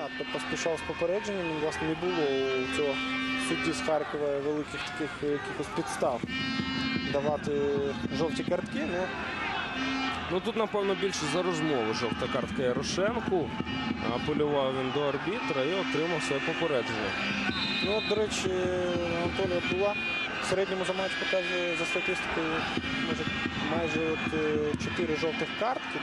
надто поспішав з попередженням. Власне, не було у цього судді з Харкова великих таких е, якихось підстав давати жовті картки. Ну, Ну тут, напевно, більше за розмову жовта картка Ярошенку. Апелював він до арбітра і отримав своє попередження. ну от, до речі, Анатолій Абдула в середньому за матч показує за статистикою може, майже от, е, 4 жовтих картки,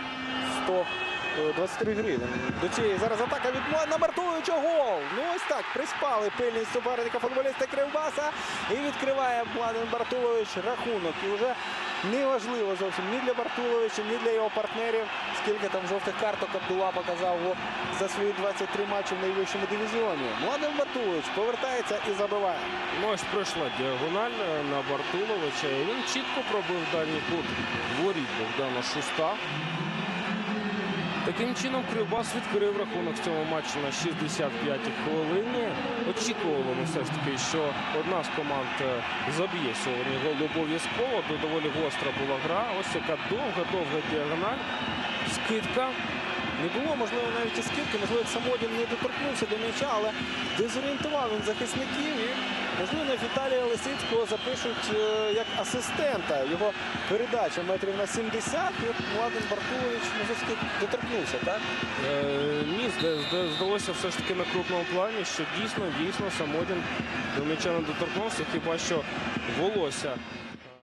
123 гривень. До цієї зараз атака від Бартуловича гол. Ну ось так, приспали пильність суперника футболіста Кривбаса. І відкриває Младен Бартулович рахунок. І вже неважливо зовсім ні для Бартуловича, ні для його партнерів, скільки там жовтих карток Абдула показав за свої 23 матчі в найвищому дивізіоні. Младен Бартулович повертається і забиває. Ну, ось пройшла діагональ е, на Бартуловича. Він чітко пробив дальній кут воріт Богдана Шуста. Таким чином Кривбас відкрив рахунок в цьому матчі на 65-й хвилині. Очікували все ж таки, що одна з команд е, заб'є сьогодні гол обов'язково. Доволі гостра була гра. Ось яка довга-довга діагональ. Скидка. Не було, можливо, навіть і скидки, можливо, Самодін не доторкнувся до м'яча, але дезорієнтував він захисників. І, можливо, Віталія Лисицького запишуть е, як асистента. Його передача метрів на 70. І от Младен Бартулович може сказати, доторкнувся, так? Е, Ні, зда- зда- здалося все ж таки на крупному плані, що дійсно, дійсно Самодін до м'яча не доторкнувся, хіба що волосся